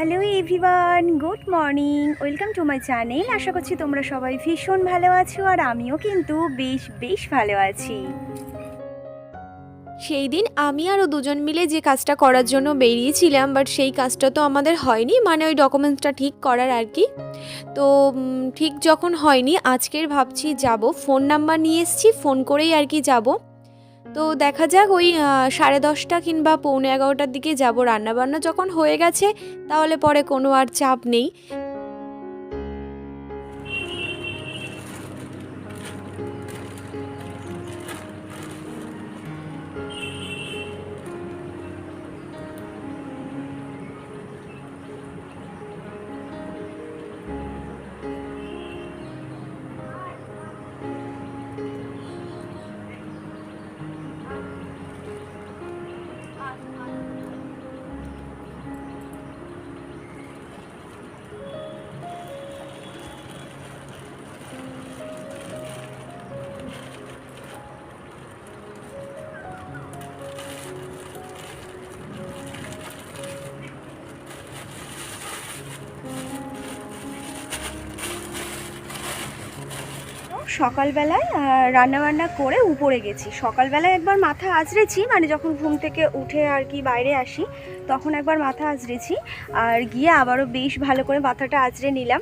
Hello everyone, good morning, welcome to my channel. আশা করছি তোমরা সবাই ভীষণ ভালো আছো আর আমিও কিন্তু বেশ বেশ ভালো আছি। সেই দিন আমি আরও দুজন মিলে যে কাজটা করার জন্য বেরিয়েছিলাম বাট সেই কাজটা তো আমাদের হয়নি মানে ওই ডকুমেন্টসটা ঠিক করার আর কি। তো ঠিক যখন হয়নি, আজকের ভাবছি যাব ফোন নাম্বার নিয়ে এসেছি ফোন করেই আর কি যাব। তো দেখা যাক ওই সাড়ে দশটা কিংবা পৌনে এগারোটার দিকে যাব রান্নাবান্না যখন হয়ে গেছে, তাহলে পরে কোনো আর চাপ নেই। সকালবেলায় রান্নাবান্না করে উপরে গেছি। সকালবেলায় একবার মাথা আঁচড়েছি মানে যখন ঘুম থেকে উঠে আর কি বাইরে আসি, তখন একবার মাথা আঁচড়েছি আর গিয়ে আবারও বেশ ভালো করে মাথাটা আঁচড়ে নিলাম।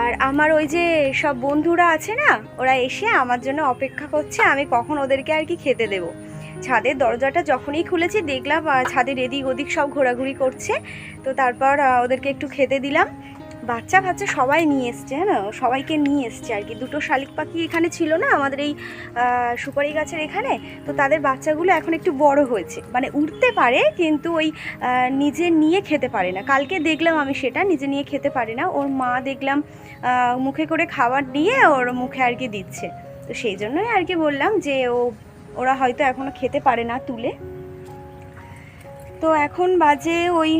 আর আমার ওই যে সব বন্ধুরা আছে না, ওরা এসে আমার জন্য অপেক্ষা করছে, আমি কখন ওদেরকে আর কি খেতে দেব। ছাদের দরজাটা যখনই খুলেছি, দেখলাম ছাদের এদিক ওদিক সব ঘোরাঘুরি করছে, তো তারপর ওদেরকে একটু খেতে দিলাম। বাচ্চা বাচ্চা সবাই নিয়ে এসছে হ্যাঁ সবাইকে নিয়ে এসছে আর কি। দুটো শালিক পাখি এখানে ছিল না, আমাদের এই সুপারি গাছের এখানে। তো তাদের বাচ্চাগুলো এখন একটু বড় হয়েছে। মানে উঠতে পারে, কিন্তু ওই নিজে নিয়ে খেতে পারে না। কালকে দেখলাম আমি সেটা, নিজে নিয়ে খেতে পারে না। ওর মা দেখলাম মুখে করে খাবার দিয়ে ওর মুখে আর কি দিচ্ছে। তো সেই জন্যই আর কি বললাম যে ও, ওরা হয়তো এখনও খেতে পারে না তুলে। তো এখন বাজে ওই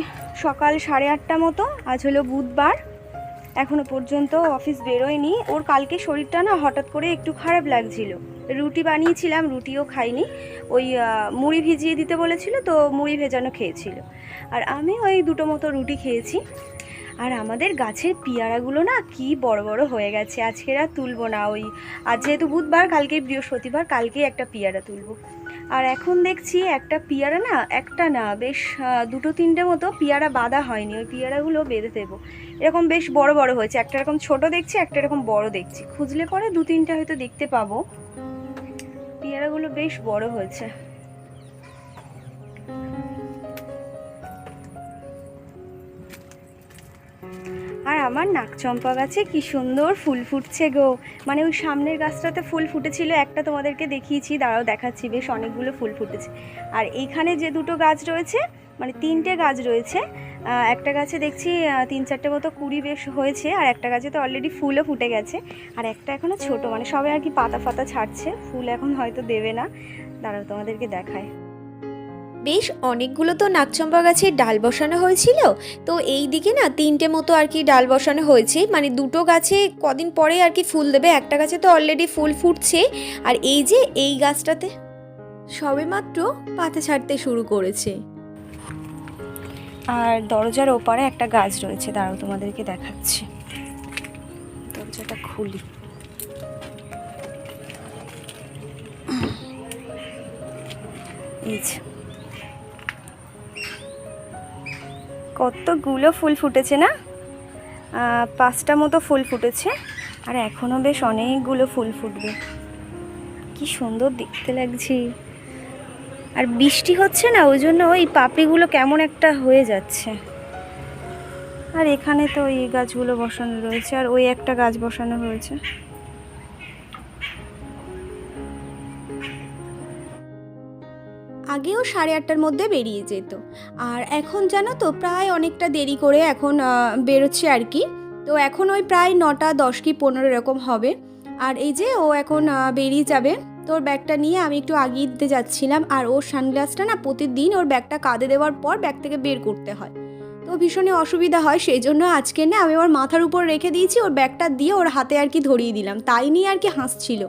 সকাল সাড়ে আটটা মতো। আজ হলো বুধবার। এখনও পর্যন্ত অফিস বেরোয়নি। ওর কালকে শরীরটা না হঠাৎ করে একটু খারাপ লাগছিল। রুটি বানিয়েছিলাম, রুটিও খাইনি। ওই মুড়ি ভিজিয়ে দিতে বলেছিল তো মুড়ি ভেজানো খেয়েছিল। আর আমি ওই দুটো মতো রুটি খেয়েছি। আর আমাদের গাছের পিয়ারাগুলো না কি বড় বড় হয়ে গেছে। আজকের আর তুলবো না। ওই, আজ যেহেতু বুধবার, কালকে বৃহস্পতিবার, কালকে একটা পিয়ারা তুলবো। আর এখন দেখছি একটা পিয়ারা না, একটা না, বেশ দুটো তিনটে মতো পিয়ারা বাঁধা হয়নি। ওই পিয়ারাগুলো বেঁধে দেবো। এরকম বেশ বড় বড় হয়েছে। একটা এরকম ছোট দেখছি, একটা এরকম বড় দেখছি। খুঁজলে পরে দু তিনটে হয়তো দেখতে পাবো। পেয়ারাগুলো বেশ বড় হয়েছে। আর আমার নাকচম্পা গাছে কি সুন্দর ফুল ফুটছে গো। মানে ওই সামনের গাছটাতে ফুল ফুটেছিল, একটা তোমাদেরকে দেখিয়েছি, দাঁড়াও দেখাচ্ছি, বেশ অনেকগুলো ফুল ফুটেছে। আর এইখানে যে দুটো গাছ রয়েছে মানে তিনটে গাছ রয়েছে একটা গাছে দেখছি তিন চারটে মতো কুড়ি বেশ হয়েছে, আর একটা গাছে তো অলরেডি ফুলও ফুটে গেছে। আর একটা এখনও ছোট মানে সবে আর কি পাতা ফাতা ছাড়ছে, ফুল এখন হয়তো দেবে না। দাঁড়াও, তোমাদেরকে দেখায় বেশ, অনেকগুলো তো নাকচম্পা গাছের ডাল বসানো হয়েছিল, তো এই দিকে না তিনটে মতো আর কি ডাল বসানো হয়েছে মানে দুটো গাছে কদিন পরে আর কি ফুল দেবে, একটা গাছে তো অলরেডি ফুল ফুটছে, আর এই যে এই গাছটাতে সবেমাত্র পাতা ছাড়তে শুরু করেছে। আর দরজার ওপারে একটা গাছ রয়েছে। দাঁড়াও, তোমাদেরকে দেখাচ্ছি। দরজাটা খুলি। কতগুলো ফুল ফুটেছে না? পাঁচটা মতো ফুল ফুটেছে। আর এখনও বেশ অনেকগুলো ফুল ফুটবে। কি সুন্দর দেখতে লাগছে। আর বৃষ্টি হচ্ছে না, ওই জন্য ওই পাপড়িগুলো কেমন একটা হয়ে যাচ্ছে। আর এখানে তো এই গাছগুলো বসানো রয়েছে, আর ওই একটা গাছ বসানো হয়েছে আগেও সাড়ে আটটার মধ্যে বেরিয়ে যেত, আর এখন জানো তো প্রায় অনেকটা দেরি করে এখন বেরোচ্ছে আর কি। তো এখন ওই প্রায় নটা দশ কি পনেরো এরকম হবে, আর এই যে ও এখন বেরিয়ে যাবে। তো ওর ব্যাগটা নিয়ে আমি একটু আগিয়ে দিতে যাচ্ছিলাম আর ওর সানগ্লাসটা না প্রতিদিন ওর ব্যাগটা কাঁধে দেওয়ার পর ব্যাগ থেকে বের করতে হয়। তো ভীষণই অসুবিধা হয়, সেই জন্য আজকে না আমি ওর মাথার উপর রেখে দিয়েছি, ওর ব্যাগটা দিয়ে ওর হাতে আর কি ধরিয়ে দিলাম, তাই নিয়ে আর কি হাসছিল।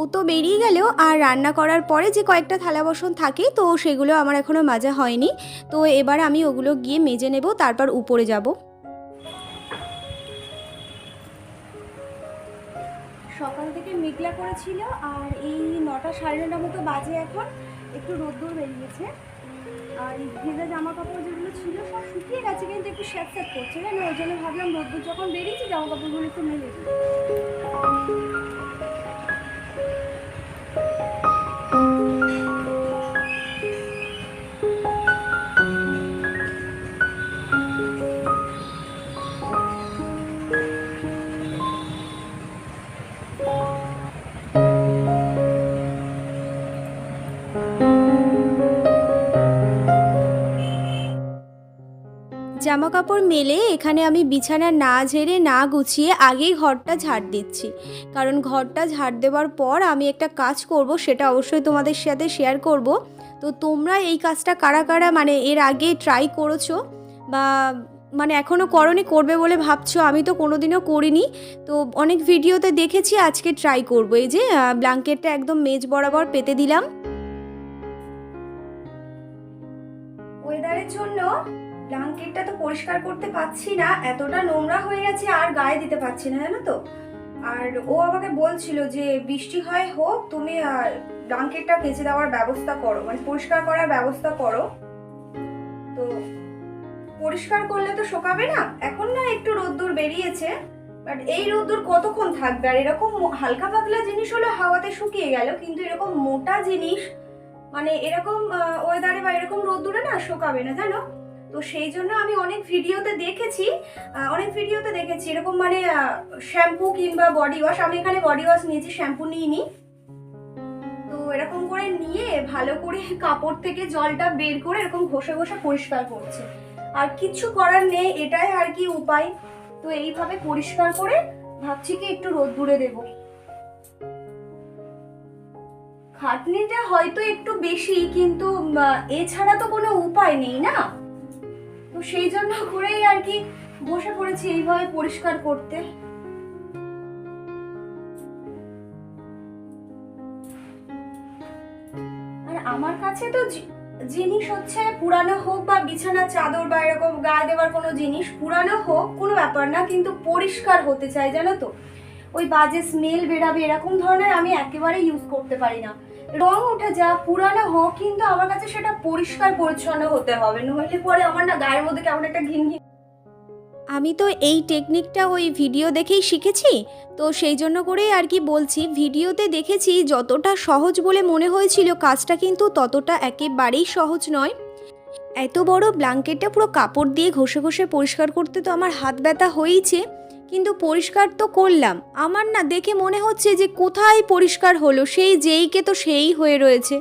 ও তো বেরিয়ে গেল আর রান্না করার পরে যে কয়েকটা থালা বাসন থাকে, তো সেগুলো আমার এখনও মাজা হয়নি। তো এবার আমি ওগুলো গিয়ে মেজে নেব, তারপর উপরে যাব। ছিল আর এই নটা সাড়ে নটা মতো বাজে এখন। একটু রোদ্দুর বেরিয়েছে। আর ভেজা জামা কাপড় যেগুলো ছিল সব শুকিয়ে গেছে, কিন্তু একটু স্যাঁত স্যাঁত করছে না? ওই জন্য ভাবলাম রোদ্দুর যখন বেরিয়েছে জামা কাপড়গুলো একটু মেলে দিই। জামা কাপড় মেলে এখানে আমি বিছানা না ঝেড়ে, না গুছিয়ে আগেই ঘরটা ঝাড় দিচ্ছি। কারণ ঘরটা ঝাড় দেওয়ার পর আমি একটা কাজ করব, সেটা অবশ্যই তোমাদের সাথে শেয়ার করব। তো তোমরা এই কাজটা কারা কারা মানে এর আগে ট্রাই করেছ? বা মানে এখনও করনি, করবে বলে ভাবছ? আমি তো কোনোদিনও করিনি। তো অনেক ভিডিওতে দেখেছি, আজকে ট্রাই করব। এই যে ব্ল্যাঙ্কেটটা একদম মেজ বরাবর পেতে দিলাম। ওয়েদারের জন্য ব্ল্যাঙ্কেটটা তো পরিষ্কার করতে পারছি না এতটা নোংরা হয়ে গেছে আর গায়ে দিতে পারছি না জানো তো? আর ও আমাকে বলছিল যে বৃষ্টি হয় হোক তুমি আহ, ব্ল্যাঙ্কেটটা কেচে দেওয়ার ব্যবস্থা করো মানে পরিষ্কার করার ব্যবস্থা করো। তো পরিষ্কার করলে তো শোকাবে না এখন না একটু রোদ্দুর বেরিয়েছে বাট এই রোদ্দুর কতক্ষণ থাকবে? আর এরকম হালকা পাতলা জিনিস হলো হাওয়াতে শুকিয়ে গেল কিন্তু এরকম মোটা জিনিস মানে এরকম ওয়েদারে বা এরকম রোদ্দুরে না শোকাবে না জানো? তো সেই জন্য আমি অনেক ভিডিওতে দেখেছি অনেক ভিডিওতে দেখেছি। এরকম মানে শ্যাম্পু কিংবা বডি ওয়াশ আমি এখানে বডি ওয়াশ নিয়েছি শ্যাম্পু নিইনি। তো এরকম করে নিয়ে ভালো করে কাপড় থেকে জলটা বের করে এরকম ঘষে ঘষে পরিষ্কার করছে। আর কিচ্ছু করার নেই, এটাই আর কি উপায়। তো এইভাবে পরিষ্কার করে ভাবছি কি একটু রোদ্দুরে দেবো। খাটনিটা হয়তো একটু বেশি, কিন্তু এছাড়া তো কোনো উপায় নেই না? তো সেই জন্য করেই আর কি বসে পড়েছি এইভাবে পরিষ্কার করতে। আর আমার কাছে তো জিনিস হচ্ছে পুরানো হোক বা বিছানা, চাদর বা এরকম গায়ে দেওয়ার কোনো জিনিস, পুরানো হোক কোনো ব্যাপার না, কিন্তু পরিষ্কার হতে চাই, জানো তো? ওই বাজে স্মেল বেরাবে, এরকম ধরনের আমি একেবারে ইউজ করতে পারি না। রং উঠে যা, পুরানো হোক, কিন্তু আমার কাছে সেটা পরিষ্কার, পরিচ্ছন্ন হতে হবে। নইলে পরে আমার না গায়ের মধ্যে কেমন একটা ঘিন ঘিন আমি তো এই টেকনিকটা ওই ভিডিও দেখেই শিখেছি, তো সেই জন্য করেই আর কি বলছি। ভিডিওতে দেখেছি যতটা সহজ বলে মনে হয়েছিল, কাজটা কিন্তু ততটা একেবারেই সহজ নয়। এত বড় ব্ল্যাঙ্কেটটা পুরো কাপড় দিয়ে ঘষে ঘষে পরিষ্কার করতে তো আমার হাত ব্যথা হয়েইছে। কিন্তু পরিষ্কার তো করলাম। আমার না দেখে মনে হচ্ছে যে কোথায় পরিষ্কার হলো, সেই যেইকে তো সেই হয়ে রয়েছে।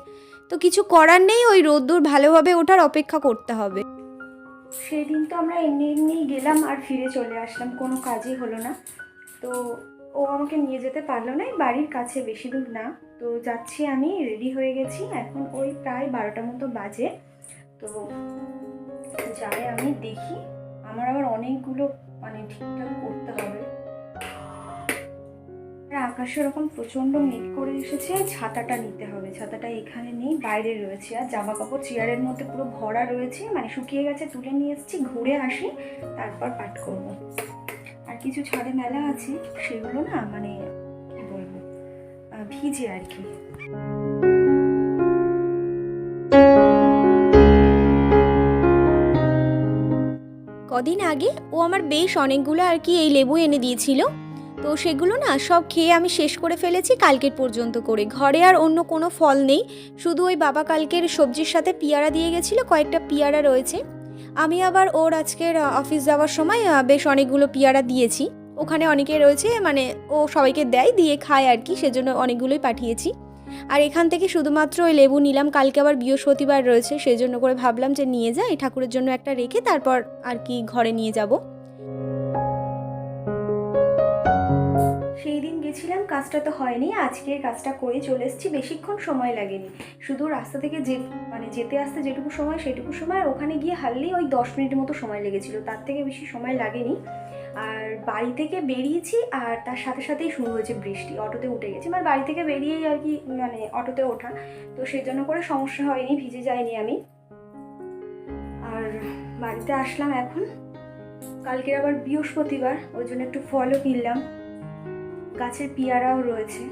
তো কিছু করার নেই, ওই রোদ্দুর ভালোভাবে ওঠার অপেক্ষা করতে হবে। সেদিন তো আমরা এমনি এমনি গেলাম আর ফিরে চলে আসলাম, কোনো কাজই হলো না। তো ও আমাকে নিয়ে যেতে পারল না বাড়ির কাছে বেশি দূর না। তো যাচ্ছি আমি, রেডি হয়ে গেছি, এখন ওই প্রায় বারোটা মতো বাজে। তো যাই আমি দেখি, আমার আবার অনেকগুলো মানে ঠিকঠাক করতে হবে। আর আকাশে ওরকম প্রচণ্ড মেঘ করে এসেছে, ছাতাটা নিতে হবে। ছাতাটা এখানে নেই, বাইরে রয়েছে। আর জামা কাপড় চেয়ারের মধ্যে পুরো ভরা রয়েছে মানে শুকিয়ে গেছে, তুলে নিয়ে এসেছি, ঘুরে আসি, তারপর পাঠ করব। আর কিছু ছাদে মেলা আছে, সেগুলো না মানে কি বলব ভিজে আর কি। কদিন আগে ও আমার বেশ অনেকগুলো আর কি এই লেবু এনে দিয়েছিল। তো সেগুলো না সব খেয়ে আমি শেষ করে ফেলেছি কালকের পর্যন্ত করে। ঘরে আর অন্য কোনো ফল নেই। শুধু ওই বাবা কালকের সবজির সাথে পিয়ারা দিয়ে গেছিল, কয়েকটা পিয়ারা রয়েছে। আমি আবার ওর আজকের অফিস যাওয়ার সময় বেশ অনেকগুলো পিয়ারা দিয়েছি। ওখানে অনেকে রয়েছে মানে ও সবাইকে দেয়, দিয়ে খায় আর কি, সেজন্য অনেকগুলোই পাঠিয়েছি। আর এখান থেকে শুধুমাত্র ওই লেবু নিলাম, কালকে আবার বৃহস্পতিবার রয়েছে সেই জন্য করে ভাবলাম যে নিয়ে যাই, ঠাকুরের জন্য একটা রেখে তারপর আর কি ঘরে নিয়ে যাব। সেই দিন গেছিলাম, কাজটা তো হয়নি, আজকের কাজটা করে চলে এসেছি, বেশিক্ষণ সময় লাগেনি। শুধু রাস্তা থেকে যে মানে যেতে আসতে যেটুকু সময়, সেটুকু সময়, আর ওখানে গিয়ে হারলেই ওই দশ মিনিট মতো সময় লেগেছিল, তার থেকে বেশি সময় লাগেনি। আর বাড়ি থেকে বেরিয়েছি আর তার সাথে সাথেই শুরু হয়েছে বৃষ্টি। অটোতে উঠে গেছি। মানে বাড়ি থেকে বেরিয়েই আর কি মানে অটোতে ওঠা। তো সেই জন্য করে সমস্যা হয়নি, ভিজে যায়নি আমি। আর বাড়িতে আসলাম এখন। কালকের আবার বৃহস্পতিবার, ওই জন্য একটু ফলও কিনলাম। গাছের পিয়ারাও রয়েছে।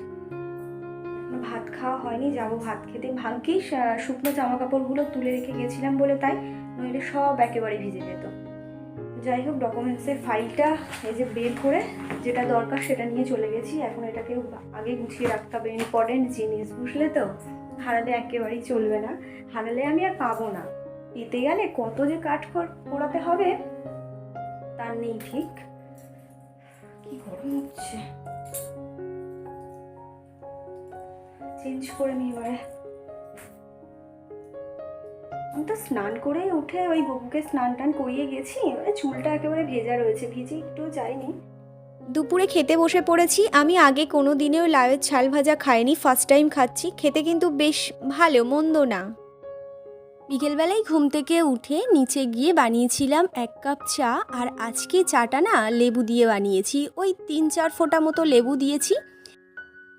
ভাত খাওয়া হয়নি, যাব ভাত খেতে। ভাগ্যিস শুকনো জামা কাপড়গুলো তুলে রেখে গেছিলাম বলে তাই। নইলে সব একেবারে ভিজে যেত। যাই হোক ডকুমেন্টসের ফাইলটা এই যে বের করে যেটা দরকার সেটা নিয়ে চলে গেছি। এখন এটাকে আগে গুছিয়ে রাখতে হবে। ইম্পর্টেন্ট জিনিস, বুঝলে তো? হারালে একেবারেই চলবে না। হারালে আমি আর পাবো না। পেতে গেলে কত যে কাঠ কর- পোড়াতে হবে, তার নেই ঠিক। কি গরম হচ্ছে। চেঞ্জ করে নি এবারে। আমি তো স্নান করে উঠে ওই গপুকে স্নান টান করিয়ে গেছি। চুলটা একেবারে ভেজা রয়েছে, ভিজে একটু যায়নি। দুপুরে খেতে বসে পড়েছি। আমি আগে কোনো দিনেও লাউয়ের ছাল ভাজা খাইনি ফার্স্ট টাইম খাচ্ছি। খেতে কিন্তু বেশ ভালো, মন্দ না। বিকেলবেলায় ঘুম থেকে উঠে নিচে গিয়ে বানিয়েছিলাম এক কাপ চা, আর আজকে চাটা না লেবু দিয়ে বানিয়েছি। ওই তিন চার ফোঁটা মতো লেবু দিয়েছি।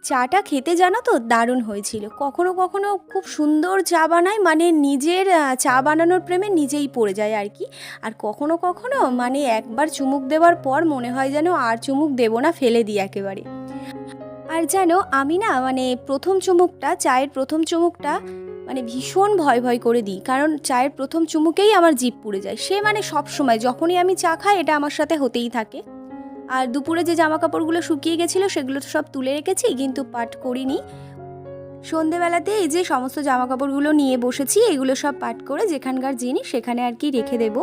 চাটা খেতে জানো তো দারুণ হয়েছিল। কখনো কখনো খুব সুন্দর চা বানায় মানে নিজের চা বানানোর প্রেমে নিজেই পড়ে যায় আর কি। আর কখনো কখনো মানে একবার চুমুক দেওয়ার পর মনে হয় যেন আর চুমুক দেবো না, ফেলে দিই একেবারে। আর জানো, আমি না মানে প্রথম চুমুকটা, চায়ের প্রথম চুমুকটা মানে ভীষণ ভয় ভয় করে দিই। কারণ চায়ের প্রথম চুমুকেই আমার জিভ পুড়ে যায়। সে মানে সব সময় যখনই আমি চা খাই, এটা আমার সাথে হতেই থাকে। আর দুপুরে যে জামা কাপড়গুলো শুকিয়ে গেছিল সেগুলো তো সব তুলে রেখেছি, কিন্তু পাট করিনি। সন্ধেবেলাতে এই যে সমস্ত জামা কাপড়গুলো নিয়ে বসেছি, এগুলো সব পাট করে যেখানকার জিনিস সেখানে আর কি রেখে দেব।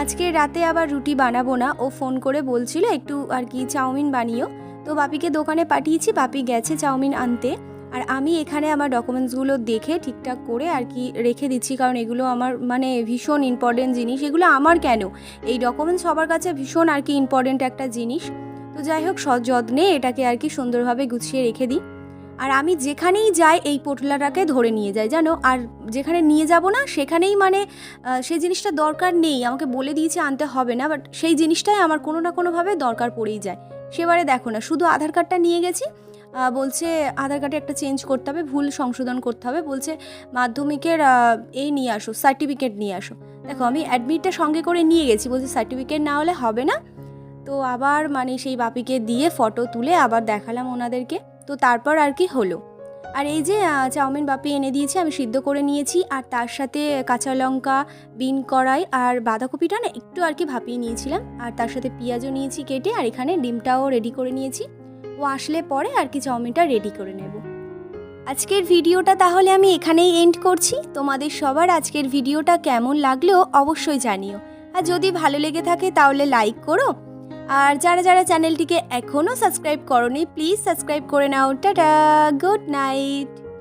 আজকে রাতে আবার রুটি বানাবো না, ও ফোন করে বলছিল একটু আর কি চাউমিন বানিও। তো বাপিকে দোকানে পাঠিয়েছি, বাপি গেছে চাউমিন আনতে। আর আমি এখানে আমার ডকুমেন্টসগুলো দেখে ঠিকঠাক করে আর কি রেখে দিচ্ছি, কারণ এগুলো আমার মানে ভীষণ ইম্পর্টেন্ট জিনিস। এগুলো আমার কেন? এই ডকুমেন্টস সবার কাছে ভীষণ আর কি ইম্পর্টেন্ট একটা জিনিস। তো যাই হোক, সযত্নে এটাকে আর কি সুন্দরভাবে গুছিয়ে রেখে দিই। আর আমি যেখানেই যাই, এই পোটলাটাকে ধরে নিয়ে যাই, জানো? আর যেখানে নিয়ে যাব না, সেখানেই মানে সেই জিনিসটা দরকার নেই। আমাকে বলে দিয়েছে আনতে হবে না বাট সেই জিনিসটাই আমার কোনো না কোনোভাবে দরকার পড়েই যায়। সেবারে দেখো না, শুধু আধার কার্ডটা নিয়ে গেছি বলছে আধার কার্ডে একটা চেঞ্জ করতে হবে, ভুল সংশোধন করতে হবে। বলছে, মাধ্যমিকের এই নিয়ে আসো সার্টিফিকেট নিয়ে আসো। দেখো, আমি অ্যাডমিটটা সঙ্গে করে নিয়ে গেছি, বলছি সার্টিফিকেট না হলে হবে না। তো আবার মানে সেই বাপিকে দিয়ে ফটো তুলে আবার দেখালাম ওনাদেরকে। তো তারপর আর কি হলো। আর এই যে চাউমিন বাপি এনে দিয়েছে, আমি সিদ্ধ করে নিয়েছি। আর তার সাথে কাঁচা লঙ্কা, বিন কড়াই আর বাঁধাকপিটা না একটু আর কি ভাপিয়ে নিয়েছিলাম। আর তার সাথে পেঁয়াজও নিয়েছি কেটে, আর এখানে ডিমটাও রেডি করে নিয়েছি। ও আসলে পরে আর কি চাউমিনটা রেডি করে নেব। আজকের ভিডিওটা তাহলে আমি এখানেই এন্ড করছি। তোমাদের সবার আজকের ভিডিওটা কেমন লাগলেও অবশ্যই জানিও। আর যদি ভালো লেগে থাকে তাহলে লাইক করো। আর যারা যারা চ্যানেলটিকে এখনও সাবস্ক্রাইব করনি প্লিজ সাবস্ক্রাইব করে নাও। Tata good night